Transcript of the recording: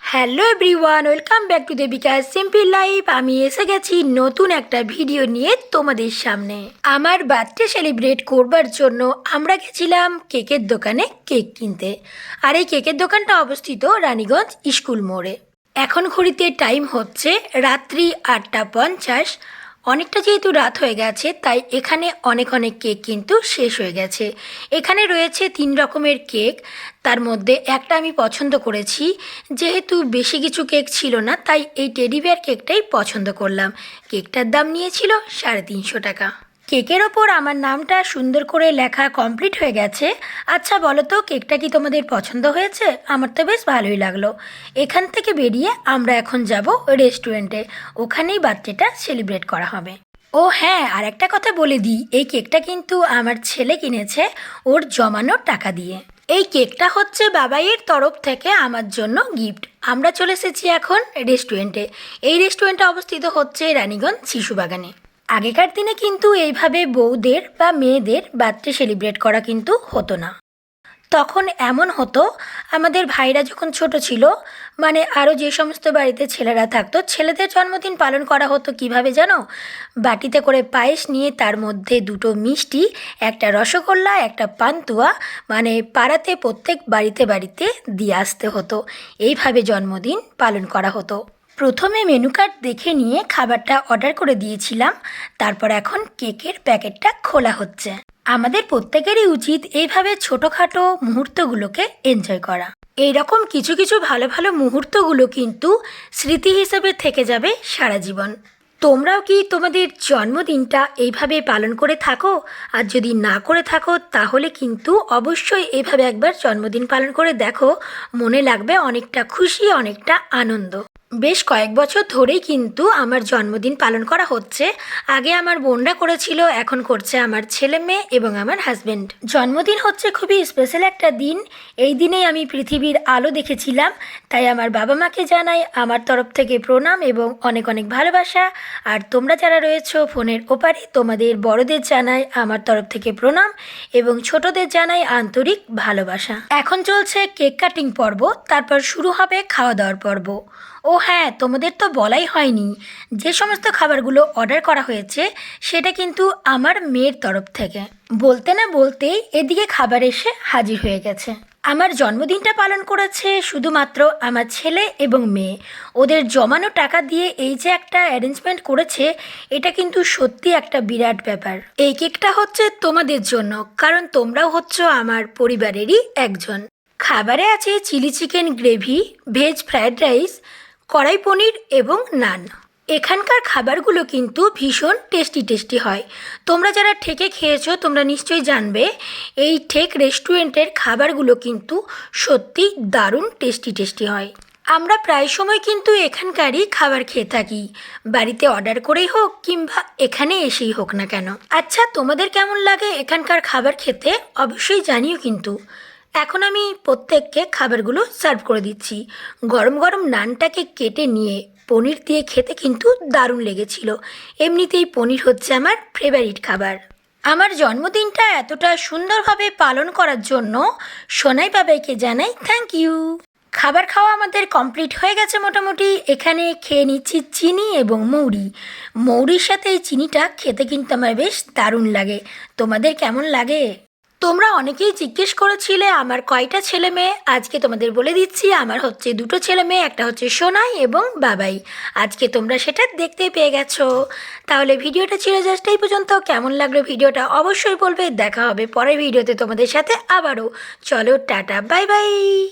Hello everyone welcome back to Debika simple life আমি এসে গেছি নতুন একটা ভিডিও নিয়ে তোমাদের সামনে। আমার বার্থডে সেলিব্রেট করবার জন্য আমরা গেছিলাম কেকের দোকানে কেক কিনতে। আর এই কেকের দোকানটা অবস্থিত রানীগঞ্জ স্কুল মোড়ে। এখন ঘড়িতে টাইম হচ্ছে রাত্রি আটটা পঞ্চাশ। অনেকটা যেহেতু রাত হয়ে গেছে, তাই এখানে অনেক অনেক কেক কিন্তু শেষ হয়ে গেছে। এখানে রয়েছে তিন রকমের কেক, তার মধ্যে একটা আমি পছন্দ করেছি। যেহেতু বেশি কিছু কেক ছিল না, তাই এই টেডি বিয়ার কেকটাই পছন্দ করলাম। কেকটার দাম নিয়েছিল সাড়ে তিনশো টাকা। কেকের ওপর আমার নামটা সুন্দর করে লেখা কমপ্লিট হয়ে গেছে। আচ্ছা বলো তো, কেকটা কি তোমাদের পছন্দ হয়েছে? আমার তো বেশ ভালোই লাগল। এখান থেকে বেরিয়ে আমরা এখন যাব রেস্টুরেন্টে। ওখানেই বার্থডেটা সেলিব্রেট করা হবে। ও হ্যাঁ আর একটা কথা বলে দিই, এই কেকটা কিন্তু আমার ছেলে কিনেছে ওর জমানো টাকা দিয়ে। এই কেকটা হচ্ছে বাবাইয়ের তরফ থেকে আমার জন্য গিফট। আমরা চলে এসেছি এখন রেস্টুরেন্টে। এই রেস্টুরেন্টটা অবস্থিত হচ্ছে রানীগঞ্জ শিশুবাগানে আগেকার দিনে কিন্তু এইভাবে বউদের বা মেয়েদের বার্থডে সেলিব্রেট করা কিন্তু হতো না। তখন এমন হতো, আমাদের ভাইরা যখন ছোট ছিল মানে আরও যে সমস্ত বাড়িতে ছেলেরা থাকতো, ছেলেদের জন্মদিন পালন করা হতো কীভাবে জানো? বাটিতে করে পায়েস নিয়ে তার মধ্যে দুটো মিষ্টি, একটা রসগোল্লা, একটা পান্তুয়া মানে পাড়াতে প্রত্যেক বাড়িতে বাড়িতে দিয়ে আসতে হতো। এইভাবে জন্মদিন পালন করা হতো। প্রথমে মেনু কার্ড দেখে নিয়ে খাবারটা অর্ডার করে দিয়েছিলাম। তারপর এখন কেকের প্যাকেটটা খোলা হচ্ছে। আমাদের প্রত্যেকেরই উচিত এইভাবে ছোটোখাটো মুহূর্তগুলোকে এনজয় করা। এইরকম কিছু কিছু ভালো ভালো মুহূর্তগুলো কিন্তু স্মৃতি হিসেবে থেকে যাবে সারা জীবন। তোমরাও কি তোমাদের জন্মদিনটা এইভাবে পালন করে থাকো? আর যদি না করে থাকো, তাহলে কিন্তু অবশ্যই এইভাবে একবার জন্মদিন পালন করে দেখো। মনে লাগবে অনেকটা খুশি, অনেকটা আনন্দ। বেশ কয়েক বছর ধরেই কিন্তু আমার জন্মদিন পালন করা হচ্ছে। আগে আমার বোনরা করেছিল, এখন করছে আমার ছেলে মেয়ে এবং আমার হাজব্যান্ড জন্মদিন হচ্ছে খুবই স্পেশাল একটা দিন। এই দিনেই আমি পৃথিবীর আলো দেখেছিলাম। তাই আমার বাবা মাকে জানাই, আমার তরফ থেকে প্রণাম এবং অনেক অনেক ভালোবাসা। আর তোমরা যারা রয়েছো ফোনের ওপারে, তোমাদের বড়দের জানাই আমার তরফ থেকে প্রণাম এবং ছোটদের জানাই আন্তরিক ভালোবাসা। এখন চলছে কেক কাটিং পর্ব, তারপর শুরু হবে খাওয়া দাওয়ার পর্ব। ও হ্যাঁ তোমাদের তো বলাই হয়নি। যে সমস্ত খাবারগুলো অর্ডার করা হয়েছে, সেটা কিন্তু আমার মেয়ের তরফ থেকে। বলতে না বলতেই এদিকে খাবার এসে হাজির হয়ে গেছে। আমার জন্মদিনটা পালন করেছে শুধুমাত্র আমার ছেলে এবং মেয়ে। ওদের জমানো টাকা দিয়ে এই যে একটা অ্যারেঞ্জমেন্ট করেছে, এটা কিন্তু সত্যি একটা বিরাট ব্যাপার। এই কেকটা হচ্ছে তোমাদের জন্য, কারণ তোমরাও হচ্ছ আমার পরিবারেরই একজন। খাবারে আছে chilli chicken gravy, veg fried rice kadai paneer এবং নান। এখানকার খাবারগুলো কিন্তু ভীষণ টেস্টি টেস্টি হয়। তোমরা যারা ঠেকে খেয়েছো, তোমরা নিশ্চয়ই জানবে, এই ঠেক রেস্টুরেন্টের খাবারগুলো কিন্তু সত্যি দারুণ টেস্টি টেস্টি হয়। আমরা প্রায় সময় কিন্তু এখানকারই খাবার খেয়ে থাকি। বাড়িতে অর্ডার করেই হোক কিংবা এখানে এসেই হোক না কেন। আচ্ছা তোমাদের কেমন লাগে এখানকার খাবার খেতে? অবশ্যই জানিও কিন্তু। এখন আমি প্রত্যেককে খাবারগুলো সার্ভ করে দিচ্ছি। গরম গরম নানটাকে কেটে নিয়ে পনির দিয়ে খেতে কিন্তু দারুণ লেগেছিল। এমনিতেই পনির হচ্ছে আমার ফেভারিট খাবার। আমার জন্মদিনটা এতটা সুন্দরভাবে পালন করার জন্য সোনাই বাবাইকে জানাই থ্যাংক ইউ খাবার খাওয়া আমাদের কমপ্লিট হয়ে গেছে মোটামুটি। এখানে খেয়ে নিচ্ছি চিনি এবং মৌরি। মৌরির সাথে এই চিনিটা খেতে কিন্তু আমার বেশ দারুণ লাগে। তোমাদের কেমন লাগে? তোমরা অনেকেই জিজ্ঞেস করেছিলে, আমার কয়টা ছেলে মেয়ে? আজকে তোমাদের বলে দিচ্ছি, আমার হচ্ছে দুটো ছেলে মেয়ে, একটা হচ্ছে সোনাই এবং বাবাই। আজকে তোমরা সেটা দেখতে পেয়ে গেছো। তাহলে ভিডিওটা ছিল জাস্ট এই পর্যন্ত। কেমন লাগল ভিডিওটা অবশ্যই বলবে। দেখা হবে পরের ভিডিওতে তোমাদের সাথে আবারও। চলো, টাটা, বাই বাই।